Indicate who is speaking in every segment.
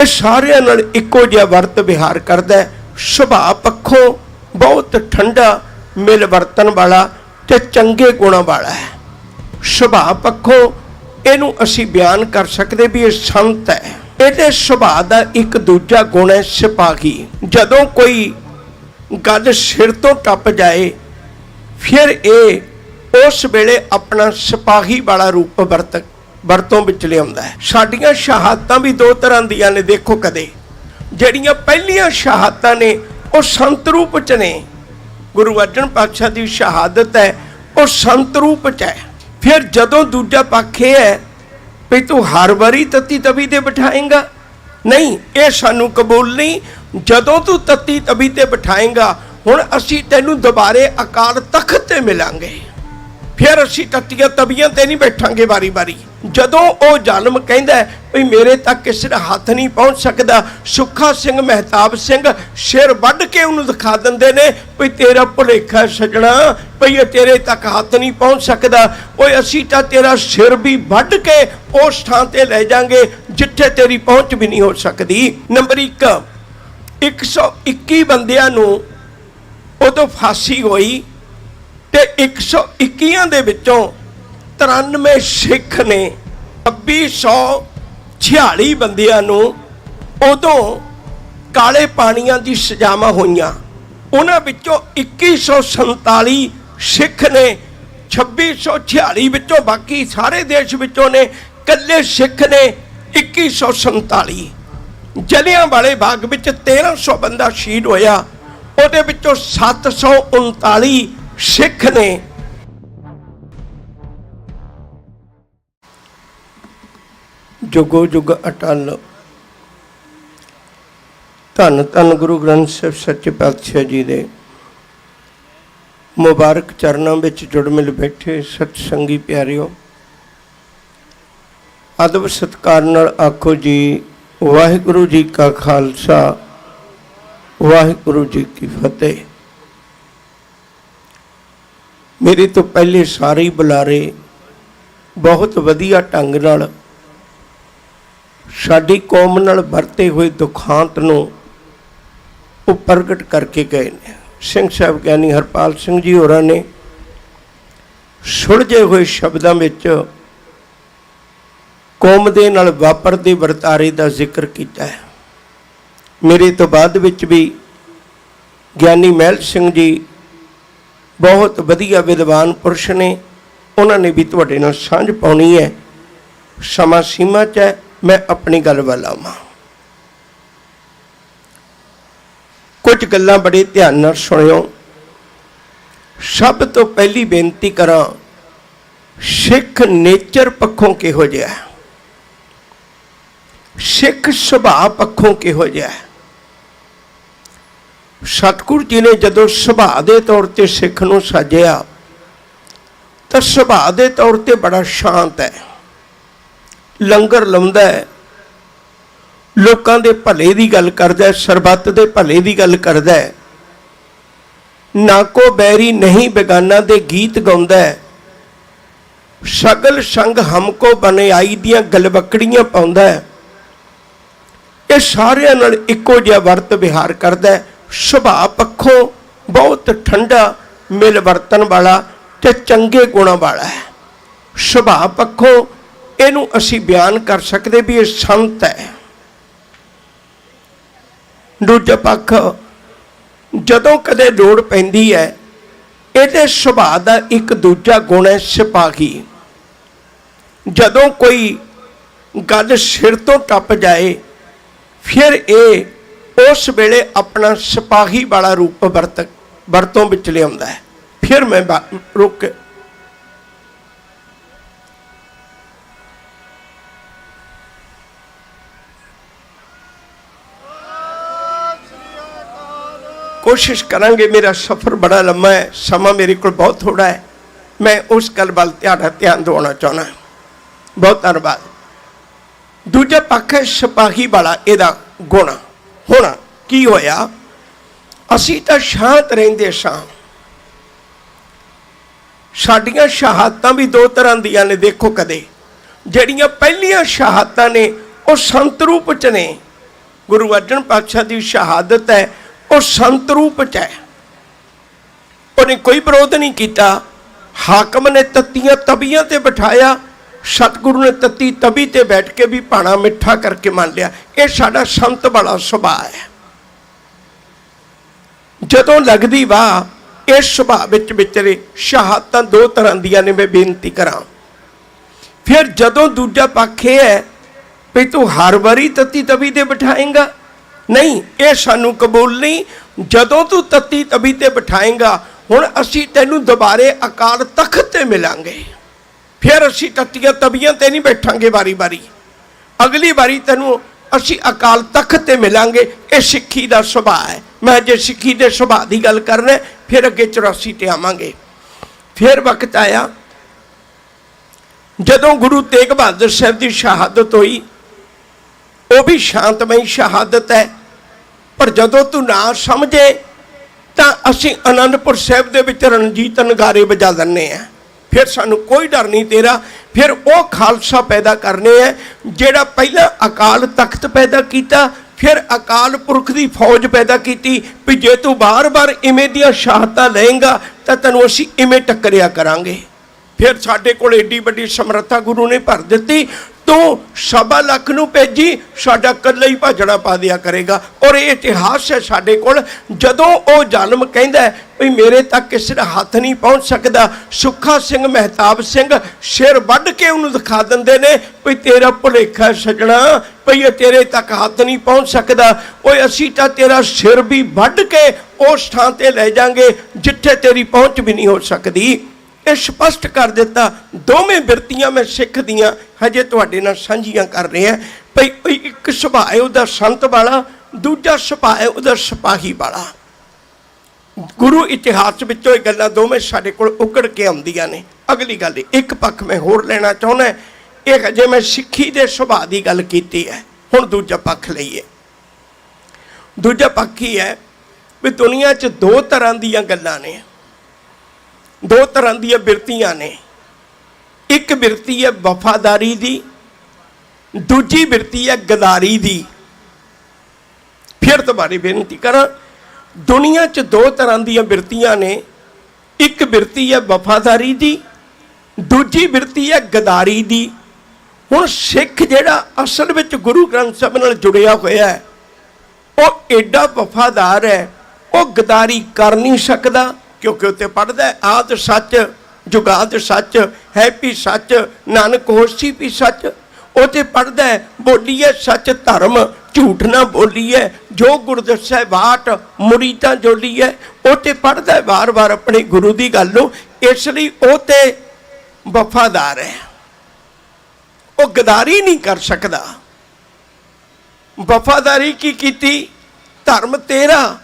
Speaker 1: ਇਹ ਸਾਰਿਆਂ ਨਾਲ ਇੱਕੋ ਜਿਹਾ ਵਰਤ ਵਿਹਾਰ ਕਰਦਾ ਸੁਭਾਅ ਪੱਖੋਂ ਬਹੁਤ ਠੰਡਾ ਮਿਲ ਵਰਤਨ ਵਾਲਾ ਤੇ ਚੰਗੇ ਗੁਣਾਂ ਵਾਲਾ ਹੈ। ਸੁਭਾਅ ਪੱਖੋਂ ਇਹਨੂੰ ਅਸੀਂ ਬਿਆਨ ਕਰ ਸਕਦੇ ਵੀ ਇਹ ਸੰਤ ਹੈ। ਇਹਦੇ ਸੁਭਾਅ ਦਾ ਇੱਕ ਦੂਜਾ ਗੁਣ ਹੈ ਸਿਪਾਹੀ। ਜਦੋਂ ਕੋਈ ਗੱਲ ਸਿਰ ਤੋਂ ਟੱਪ ਜਾਏ, ਫਿਰ ਇਹ ਉਸ ਵੇਲੇ ਆਪਣਾ ਸਿਪਾਹੀ ਵਾਲਾ ਰੂਪ ਵਰਤ ਵਰਤੋਂ ਵਿੱਚ ਲਿਆਉਂਦਾ ਹੈ। ਸਾਡੀਆਂ ਸ਼ਹਾਦਤਾਂ ਵੀ ਦੋ ਤਰ੍ਹਾਂ ਦੀਆਂ ਨੇ, ਦੇਖੋ ਕਦੇ। ਜਿਹੜੀਆਂ ਪਹਿਲੀਆਂ ਸ਼ਹਾਦਤਾਂ ਨੇ, ਉਹ ਸੰਤ ਰੂਪ ਚ ਨੇ। ਗੁਰੂ ਅਰਜਨ ਪਾਤਸ਼ਾਹ ਦੀ ਸ਼ਹਾਦਤ ਹੈ, ਉਹ ਸੰਤ ਰੂਪ ਚ ਹੈ। ਫਿਰ ਜਦੋਂ ਦੂਜਾ ਪੱਖ ਇਹ ਹੈ ਵੀ ਤੂੰ ਹਰ ਵਾਰੀ ਤਤੀ ਤਵੀ ਤੇ ਬਿਠਾਏਗਾ? ਨਹੀਂ, ਇਹ ਸਾਨੂੰ ਕਬੂਲ ਨਹੀਂ। ਜਦੋਂ ਤੂੰ ਤਤੀ ਤਵੀ ਤੇ ਬਿਠਾਏਗਾ, ਹੁਣ ਅਸੀਂ ਤੈਨੂੰ ਦੁਬਾਰੇ ਅਕਾਲ ਤਖਤ ਤੇ ਮਿਲਾਂਗੇ। ਫਿਰ ਅਸੀਂ ਤੱਤੀਆਂ ਤਵੀਆਂ ਤੇ ਨਹੀਂ ਬੈਠਾਂਗੇ ਵਾਰੀ-ਵਾਰੀ। ਜਦੋਂ ਉਹ ਜਨਮ ਕਹਿੰਦਾ ਵੀ ਮੇਰੇ ਤੱਕ ਕਿਸੇ ਦਾ ਹੱਥ ਨਹੀਂ ਪਹੁੰਚ ਸਕਦਾ, ਸੁੱਖਾ ਸਿੰਘ ਮਹਿਤਾਬ ਸਿੰਘ ਸਿਰ ਵੱਢ ਕੇ ਉਹਨੂੰ ਦਿਖਾ ਦਿੰਦੇ ਨੇ ਵੀ ਤੇਰਾ ਭੁਲੇਖਾ ਸਜਣਾ ਵੀ ਇਹ ਤੇਰੇ ਤੱਕ ਹੱਥ ਨਹੀਂ ਪਹੁੰਚ ਸਕਦਾ। ਓਏ ਅਸੀਂ ਤਾਂ ਤੇਰਾ ਸਿਰ ਵੀ ਵੱਢ ਕੇ ਉਸ ਥਾਂ ਤੇ ਲੈ ਜਾਾਂਗੇ, ਜਿੱਥੇ ਤੇਰੀ ਪਹੁੰਚ ਵੀ ਨਹੀਂ ਹੋ ਸਕਦੀ। ਨੰਬਰ 1 121 ਬੰਦਿਆਂ ਨੂੰ ਉਦੋਂ ਫਾਂਸੀ ਹੋਈ ਤੇ 121 ਦੇ ਵਿੱਚੋਂ 93 ਸਿੱਖ ਨੇ 2646 ਬੰਦਿਆਂ ਨੂੰ ਉਦੋਂ ਕਾਲੇ ਪਾਣੀਆਂ ਦੀ ਸਜ਼ਾਵਾਂ ਹੋਈਆਂ। ਉਹਨਾਂ ਵਿੱਚੋਂ 2147 ਸਿੱਖ ਨੇ 2646 ਵਿੱਚੋਂ ਬਾਕੀ ਸਾਰੇ ਦੇਸ਼ ਵਿੱਚੋਂ ਨੇ ਕੱਲੇ ਸਿੱਖ ਨੇ 2147 ਜਲਿਆਂ ਵਾਲੇ ਬਾਗ ਵਿੱਚ 1300 ਬੰਦਾ ਸ਼ਹੀਦ ਹੋਇਆ। ਉਹਦੇ ਵਿੱਚੋਂ 739 ਸਿੱਖ ਨੇ ਜੁਗੋ ਜੁਗ ਅਟਲ। ਧੰਨ ਧੰਨ ਗੁਰੂ ਗ੍ਰੰਥ ਸਾਹਿਬ ਸੱਚੇ ਪਾਤਸ਼ਾਹ ਜੀ ਦੇ। ਮੁਬਾਰਕ ਚਰਨਾਂ ਵਿੱਚ ਜੁੜ ਮਿਲ ਬੈਠੇ ਸਤ ਸੰਗੀ ਪਿਆਰਿਓ। ਅਦਬ ਸਤਕਾਰ ਨਾਲ ਆਖੋ ਜੀ, ਵਾਹਿਗੁਰੂ ਜੀ ਕਾ ਖਾਲਸਾ, ਵਾਹਿਗੁਰੂ ਜੀ ਕੀ ਫਤਿਹ। ਮੇਰੇ ਤੋਂ ਪਹਿਲੇ ਸਾਰੇ ਬੁਲਾਰੇ ਬਹੁਤ ਵਧੀਆ ਢੰਗ ਨਾਲ ਸਾਡੀ ਕੌਮ ਨਾਲ ਵਰਤੇ ਹੋਏ ਦੁਖਾਂਤ ਨੂੰ ਉਹ ਪ੍ਰਗਟ ਕਰਕੇ ਗਏ ਨੇ। ਸਿੰਘ ਸਾਹਿਬ ਗਿਆਨੀ ਹਰਪਾਲ ਸਿੰਘ ਜੀ ਹੋਰਾਂ ਨੇ ਸੁਲਝੇ ਹੋਏ ਸ਼ਬਦਾਂ ਵਿੱਚ ਕੌਮ ਦੇ ਨਾਲ ਵਾਪਰਦੇ ਵਰਤਾਰੇ ਦਾ ਜ਼ਿਕਰ ਕੀਤਾ ਹੈ। ਮੇਰੇ ਤੋਂ ਬਾਅਦ ਵਿੱਚ ਵੀ ਗਿਆਨੀ ਮਹਿਲ ਸਿੰਘ ਜੀ ਬਹੁਤ ਵਧੀਆ ਵਿਦਵਾਨ ਪੁਰਸ਼ ਨੇ। ਉਹਨਾਂ ਨੇ ਵੀ ਤੁਹਾਡੇ ਨਾਲ ਸਾਂਝ ਪਾਉਣੀ ਹੈ। ਸਮਾਂ ਸੀਮਾ 'ਚ ਹੈ। ਮੈਂ ਆਪਣੀ ਗੱਲ ਵੱਲ ਆਵਾਂ। ਕੁਝ ਗੱਲਾਂ ਬੜੇ ਧਿਆਨ ਨਾਲ ਸੁਣਿਓ। ਸਭ ਤੋਂ ਪਹਿਲੀ ਬੇਨਤੀ ਕਰਾਂ, ਸਿੱਖ ਨੇਚਰ ਪੱਖੋਂ ਕਿਹੋ ਜਿਹਾ ਹੈ? ਸਿੱਖ ਸੁਭਾਅ ਪੱਖੋਂ ਕਿਹੋ ਜਿਹਾ ਹੈ? ਸਤਿਗੁਰੂ ਜੀ ਨੇ ਜਦੋਂ ਸੁਭਾਅ ਦੇ ਤੌਰ ਤੇ ਸਿੱਖ ਨੂੰ ਸਾਜਿਆ, ਤਾਂ ਸੁਭਾਅ ਦੇ ਤੌਰ ਤੇ ਬੜਾ ਸ਼ਾਂਤ ਹੈ। ਲੰਗਰ ਲਾਉਂਦਾ ਹੈ। ਲੋਕਾਂ ਦੇ ਭਲੇ ਦੀ ਗੱਲ ਕਰਦਾ ਹੈ, ਸਰਬੱਤ ਦੇ ਭਲੇ ਦੀ ਗੱਲ ਕਰਦਾ ਹੈ। ਨਾ ਕੋ ਬੈਰੀ ਨਹੀਂ ਬੇਗਾਨਾ ਦੇ ਗੀਤ ਗਾਉਂਦਾ ਹੈ। ਸਗਲ ਸੰਗ ਹਮਕੋ ਬਨਿਆਈ ਦੀਆਂ ਗਲਬਕੜੀਆਂ ਪਾਉਂਦਾ ਹੈ। ਇਹ ਸਾਰਿਆਂ ਨਾਲ ਇੱਕੋ ਜਿਹਾ ਵਰਤ ਵਿਹਾਰ ਕਰਦਾ ਹੈ। ਸੁਭਾਅ ਪੱਖੋਂ ਬਹੁਤ ਠੰਡਾ ਮਿਲ ਵਰਤਨ ਵਾਲਾ ਤੇ ਚੰਗੇ ਗੁਣਾਂ ਵਾਲਾ ਹੈ। ਸੁਭਾਅ ਪੱਖੋਂ ਇਹਨੂੰ ਅਸੀਂ ਬਿਆਨ ਕਰ ਸਕਦੇ ਵੀ ਇਹ ਸੰਤ ਹੈ। ਦੂਜਾ ਪੱਖ, ਜਦੋਂ ਕਦੇ ਲੋੜ ਪੈਂਦੀ ਹੈ, ਇਹਦੇ ਸੁਭਾਅ ਦਾ ਇੱਕ ਦੂਜਾ ਗੁਣ ਹੈ ਸਿਪਾਹੀ। ਜਦੋਂ ਕੋਈ ਗੱਲ ਸਿਰ ਤੋਂ ਟੱਪ ਜਾਏ, ਫਿਰ ਇਹ ਉਸ ਵੇਲੇ ਆਪਣਾ ਸਿਪਾਹੀ ਵਾਲਾ ਰੂਪ ਵਰਤ, ਵਰਤੋਂ ਵਿੱਚ ਲਿਆਉਂਦਾ ਹੈ। ਫਿਰ ਮੈਂ ਰੁਕ ਕੋਸ਼ਿਸ਼ ਕਰਾਂਗੇ, ਮੇਰਾ ਸਫ਼ਰ ਬੜਾ ਲੰਮਾ ਹੈ, ਸਮਾਂ ਮੇਰੇ ਕੋਲ ਬਹੁਤ ਥੋੜਾ ਹੈ। ਮੈਂ ਉਸ ਗੱਲ ਵੱਲ ਤੁਹਾਡਾ ਧਿਆਨ ਦਿਵਾਉਣਾ ਚਾਹਣਾ ਬਹੁਤ ਧੰਨਵਾਦ। ਦੂਜਾ ਪੱਖ ਹੈ ਸਿਪਾਹੀ ਵਾਲਾ, ਇਹਦਾ ਗੁਣ। ਹੁਣ ਕੀ ਹੋਇਆ? ਅਸੀਂ ਤਾਂ ਸ਼ਾਂਤ ਰਹਿੰਦੇ ਸਾਂ। ਸਾਡੀਆਂ ਸ਼ਹਾਦਤਾਂ ਵੀ ਦੋ ਤਰ੍ਹਾਂ ਦੀਆਂ ਨੇ, ਦੇਖੋ ਕਦੇ। ਜਿਹੜੀਆਂ ਪਹਿਲੀਆਂ ਸ਼ਹਾਦਤਾਂ ਨੇ, ਉਹ ਸੰਤ ਰੂਪ ਚ ਨੇ। ਗੁਰੂ ਅਰਜਨ ਪਾਤਸ਼ਾਹ ਦੀ ਸ਼ਹਾਦਤ ਹੈ ਉਹ ਸੰਤ ਰੂਪ ਚ ਹੈ ਉਹਨੇ ਕੋਈ ਵਿਰੋਧ ਨਹੀਂ ਕੀਤਾ ਹਾਕਮ ਨੇ ਤੱਤੀਆਂ ਤਬੀਆਂ ਤੇ ਬਿਠਾਇਆ ਸਤਿਗੁਰੂ ਨੇ ਤੱਤੀ ਤਬੀ ਤੇ ਬੈਠ ਕੇ ਵੀ ਪਾਣਾ ਮਿੱਠਾ ਕਰਕੇ ਮੰਨ ਲਿਆ ਇਹ ਸਾਡਾ ਸੰਤ ਵਾਲਾ ਸੁਭਾਅ ਹੈ ਜਦੋਂ ਲੱਗਦੀ ਵਾਹ ਇਸ ਸੁਭਾਅ ਵਿੱਚ ਵਿਚਰੇ ਸ਼ਹਾਦਤਾਂ ਦੋ ਤਰ੍ਹਾਂ ਦੀਆਂ ਨੇ ਮੈਂ ਬੇਨਤੀ ਕਰਾਂ ਫਿਰ ਜਦੋਂ ਦੂਜਾ ਪੱਖ ਇਹ ਹੈ ਵੀ ਤੂੰ ਹਰ ਵਾਰੀ ਤੱਤੀ ਤਬੀ ਤੇ ਬਿਠਾਏਂਗਾ ਨਹੀਂ, ਇਹ ਸਾਨੂੰ ਕਬੂਲ ਨਹੀਂ। ਜਦੋਂ ਤੂੰ ਤੱਤੀ ਤਬੀ ਤੇ ਬਿਠਾਏਗਾ, ਹੁਣ ਅਸੀਂ ਤੈਨੂੰ ਦੁਬਾਰੇ ਅਕਾਲ ਤਖਤ ਤੇ ਮਿਲਾਂਗੇ। ਫਿਰ ਅਸੀਂ ਤੱਤੀਆਂ ਤਬੀਆਂ ਤੇ ਨਹੀਂ ਬੈਠਾਂਗੇ ਵਾਰੀ-ਵਾਰੀ। ਅਗਲੀ ਵਾਰੀ ਤੈਨੂੰ ਅਸੀਂ ਅਕਾਲ ਤਖਤ ਤੇ ਮਿਲਾਂਗੇ। ਇਹ ਸਿੱਖੀ ਦਾ ਸੁਭਾਅ ਹੈ। ਮੈਂ ਜੇ ਸਿੱਖੀ ਦੇ ਸੁਭਾਅ ਦੀ ਗੱਲ ਕਰਨਾ ਫਿਰ ਅੱਗੇ 84 ਤੇ ਆਵਾਂਗੇ। ਫਿਰ ਵਕਤ ਆਇਆ। ਜਦੋਂ ਗੁਰੂ ਤੇਗ ਬਹਾਦਰ ਸਾਹਿਬ ਦੀ ਸ਼ਹਾਦਤ ਹੋਈ, ਉਹ ਵੀ ਸ਼ਾਂਤਮਈ ਸ਼ਹਾਦਤ ਹੈ। ਪਰ ਜਦੋਂ ਤੂੰ ਨਾ ਸਮਝੇ, ਤਾਂ ਅਸੀਂ ਅਨੰਦਪੁਰ ਸਾਹਿਬ ਦੇ ਵਿੱਚ ਰਣਜੀਤ ਨਗਾਰੇ ਵਜਾ ਦਿੰਨੇ ਆ ਫਿਰ ਸਾਨੂੰ ਕੋਈ ਡਰ ਨਹੀਂ ਤੇਰਾ। ਫਿਰ ਉਹ ਖਾਲਸਾ ਪੈਦਾ ਕਰਨੇ ਆ, ਜਿਹੜਾ ਪਹਿਲਾਂ ਅਕਾਲ ਤਖਤ ਪੈਦਾ ਕੀਤਾ, ਫਿਰ ਅਕਾਲ ਪੁਰਖ ਦੀ ਫੌਜ ਪੈਦਾ ਕੀਤੀ, ਵੀ ਜੇ ਤੂੰ ਬਾਰ-ਬਾਰ ਇਵੇਂ ਦੀਆਂ ਸ਼ਹਾਦਤਾਂ ਲਏਗਾ, ਤਾਂ ਤੈਨੂੰ ਅਸੀਂ ਇਵੇਂ ਟੱਕਰਿਆ ਕਰਾਂਗੇ। ਫਿਰ ਸਾਡੇ ਕੋਲ ਏਡੀ ਵੱਡੀ ਸਮਰੱਥਾ ਗੁਰੂ ਨੇ ਭਰ ਦਿੱਤੀ ਤੂੰ ਸਵਾ ਲੱਖ ਨੂੰ ਭੇਜੀ, ਸਾਡਾ ਕੱਲਾ ਹੀ ਭਾਜੜਾ ਪਾ ਦਿਆ ਕਰੇਗਾ। ਔਰ ਇਹ ਇਤਿਹਾਸ ਹੈ ਸਾਡੇ ਕੋਲ। ਜਦੋਂ ਉਹ ਜਨਮ ਕਹਿੰਦਾ ਵੀ ਮੇਰੇ ਤੱਕ ਕਿਸੇ ਦਾ ਹੱਥ ਨਹੀਂ ਪਹੁੰਚ ਸਕਦਾ, ਸੁੱਖਾ ਸਿੰਘ, ਮਹਿਤਾਬ ਸਿੰਘ ਸਿਰ ਵੱਢ ਕੇ ਉਹਨੂੰ ਦਿਖਾ ਦਿੰਦੇ ਨੇ ਵੀ ਤੇਰਾ ਭੁਲੇਖਾ ਸਜਣਾ, ਵੀ ਇਹ ਤੇਰੇ ਤੱਕ ਹੱਥ ਨਹੀਂ ਪਹੁੰਚ ਸਕਦਾ। ਓਏ, ਅਸੀਂ ਤਾਂ ਤੇਰਾ ਸਿਰ ਵੀ ਵੱਢ ਕੇ ਉਸ ਥਾਂ ਤੇ ਲੈ ਜਾਾਂਗੇ, ਜਿੱਥੇ ਤੇਰੀ ਪਹੁੰਚ ਵੀ ਨਹੀਂ ਹੋ ਸਕਦੀ। ਇਹ ਸਪਸ਼ਟ ਕਰ ਦਿੱਤਾ, ਦੋਵੇਂ ਬਿਰਤੀਆਂ ਮੈਂ ਸਿੱਖ ਦੀਆਂ, ਹਜੇ ਤੁਹਾਡੇ ਨਾਲ ਸਾਂਝੀਆਂ ਕਰ ਰਿਹਾ। ਭਈ ਇੱਕ ਸੁਭਾਅ ਉਹਦਾ ਸੰਤ ਵਾਲਾ, ਦੂਜਾ ਸੁਭਾਅ ਉਹਦਾ ਸਿਪਾਹੀ ਵਾਲਾ। ਗੁਰੂ ਇਤਿਹਾਸ ਵਿੱਚੋਂ ਇਹ ਗੱਲਾਂ ਦੋਵੇਂ ਸਾਡੇ ਕੋਲ ਉਕੜ ਕੇ ਆਉਂਦੀਆਂ ਨੇ। ਅਗਲੀ ਗੱਲ, ਇੱਕ ਪੱਖ ਮੈਂ ਹੋਰ ਲੈਣਾ ਚਾਹੁੰਦਾ, ਇਹ ਹਜੇ ਮੈਂ ਸਿੱਖੀ ਦੇ ਸੁਭਾਅ ਦੀ ਗੱਲ ਕੀਤੀ ਹੈ। ਹੁਣ ਦੂਜਾ ਪੱਖ ਲਈਏ। ਦੂਜਾ ਪੱਖ ਹੀ ਹੈ ਵੀ ਦੁਨੀਆ 'ਚ ਦੋ ਤਰ੍ਹਾਂ ਦੀਆਂ ਗੱਲਾਂ ਨੇ। ਦੋ ਤਰ੍ਹਾਂ ਦੀਆਂ ਬਿਰਤੀਆਂ ਨੇ। ਇੱਕ ਬਿਰਤੀ ਹੈ ਵਫਾਦਾਰੀ ਦੀ, ਦੂਜੀ ਬਿਰਤੀ ਹੈ ਗਦਾਰੀ ਦੀ। ਫਿਰ ਤੁਹਾਡੀ ਬੇਨਤੀ ਕਰਾਂ, ਦੁਨੀਆ 'ਚ ਦੋ ਤਰ੍ਹਾਂ ਦੀਆਂ ਬਿਰਤੀਆਂ ਨੇ। ਇੱਕ ਬਿਰਤੀ ਹੈ ਵਫਾਦਾਰੀ ਦੀ, ਦੂਜੀ ਬਿਰਤੀ ਹੈ ਗਦਾਰੀ ਦੀ। ਹੁਣ ਸਿੱਖ ਜਿਹੜਾ ਅਸਲ ਵਿੱਚ ਗੁਰੂ ਗ੍ਰੰਥ ਸਾਹਿਬ ਨਾਲ ਜੁੜਿਆ ਹੋਇਆ ਹੈ, ਉਹ ਐਡਾ ਵਫਾਦਾਰ ਹੈ, ਉਹ ਗਦਾਰੀ ਕਰ ਨਹੀਂ ਸਕਦਾ। ਕਿਉਂਕਿ ਉੱਤੇ ਪੜਦਾ ਹੈ ਆਦ ਸੱਚ ਜੁਗਾਦ ਸੱਚ, ਹੈ ਹੈਪੀ ਸੱਚ, ਨਾਨਕ ਹੋਸੀ ਵੀ ਸੱਚ। ਉਤੇ ਪੜਦਾ ਹੈ ਬੋਲੀਏ ਸੱਚ ਧਰਮ, ਝੂਠ ਨਾ ਬੋਲੀਏ ਜੋ ਗੁਰ ਦੱਸੈ ਬਾਟ ਮੁਰੀਦਾਂ ਜੋਲੀਏ ਉਤੇ ਪੜਦਾ ਵਾਰ-ਵਾਰ ਆਪਣੇ ਗੁਰੂ ਦੀ ਗੱਲ ਨੂੰ, ਇਸ ਲਈ ਉਹ ਤੇ ਵਫਾਦਾਰ ਹੈ। ਉਹ ਗਦਾਰੀ ਨਹੀਂ ਕਰ ਸਕਦਾ। ਵਫਾਦਾਰੀ ਕੀ ਕੀਤੀ? ਧਰਮ ਤੇਰਾ,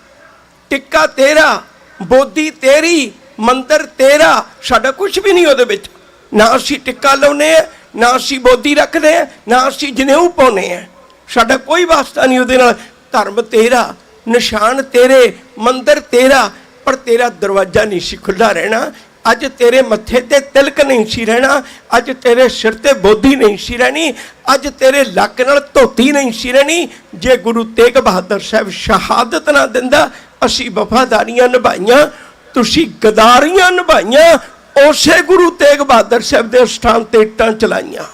Speaker 1: ਟਿੱਕਾ ਤੇਰਾ ਬੋਧੀ ਤੇਰੀ, ਮੰਦਰ ਤੇਰਾ, ਸਾਡਾ ਕੁਝ ਵੀ ਨਹੀਂ ਉਹਦੇ ਵਿੱਚ। ਨਾ ਅਸੀਂ ਟਿੱਕਾ ਲਾਉਨੇ ਆ, ਨਾ ਅਸੀਂ ਬੋਧੀ ਰੱਖਦੇ ਆ, ਨਾ ਅਸੀਂ ਜਨੇਊ ਪਾਉਨੇ ਆ। ਸਾਡਾ ਕੋਈ ਵਾਸਤਾ ਨਹੀਂ ਉਹਦੇ ਨਾਲ। ਧਰਮ ਤੇਰਾ, ਨਿਸ਼ਾਨ ਤੇਰੇ, ਮੰਦਰ ਤੇਰਾ, ਪਰ ਤੇਰਾ ਦਰਵਾਜ਼ਾ ਨਹੀਂ ਸੀ ਖੁੱਲਾ ਰਹਿਣਾ। ਅੱਜ ਤੇਰੇ ਮੱਥੇ ਤੇ ਤਿਲਕ ਨਹੀਂ ਸੀ ਰਹਿਣਾ। ਅੱਜ ਤੇਰੇ ਸਿਰ ਤੇ ਬੋਧੀ ਨਹੀਂ ਸੀ ਰਹਿਣੀ। ਅੱਜ ਤੇਰੇ ਲੱਕ ਨਾਲ ਧੋਤੀ ਨਹੀਂ ਸੀ ਰਹਿਣੀ। ਜੇ ਗੁਰੂ ਤੇਗ ਬਹਾਦਰ ਸਾਹਿਬ ਸ਼ਹਾਦਤ ਨਾ ਦਿੰਦਾ ਅਸੀਂ ਵਫਾਦਾਰੀਆਂ ਨਿਭਾਈਆਂ, ਤੁਸੀਂ ਗਦਾਰੀਆਂ ਨਿਭਾਈਆਂ, ਉਸੇ ਗੁਰੂ ਤੇਗ ਬਹਾਦਰ ਸਾਹਿਬ ਦੇ ਸਥਾਨ ਤੇ ਇੱਟਾਂ ਚਲਾਈਆਂ।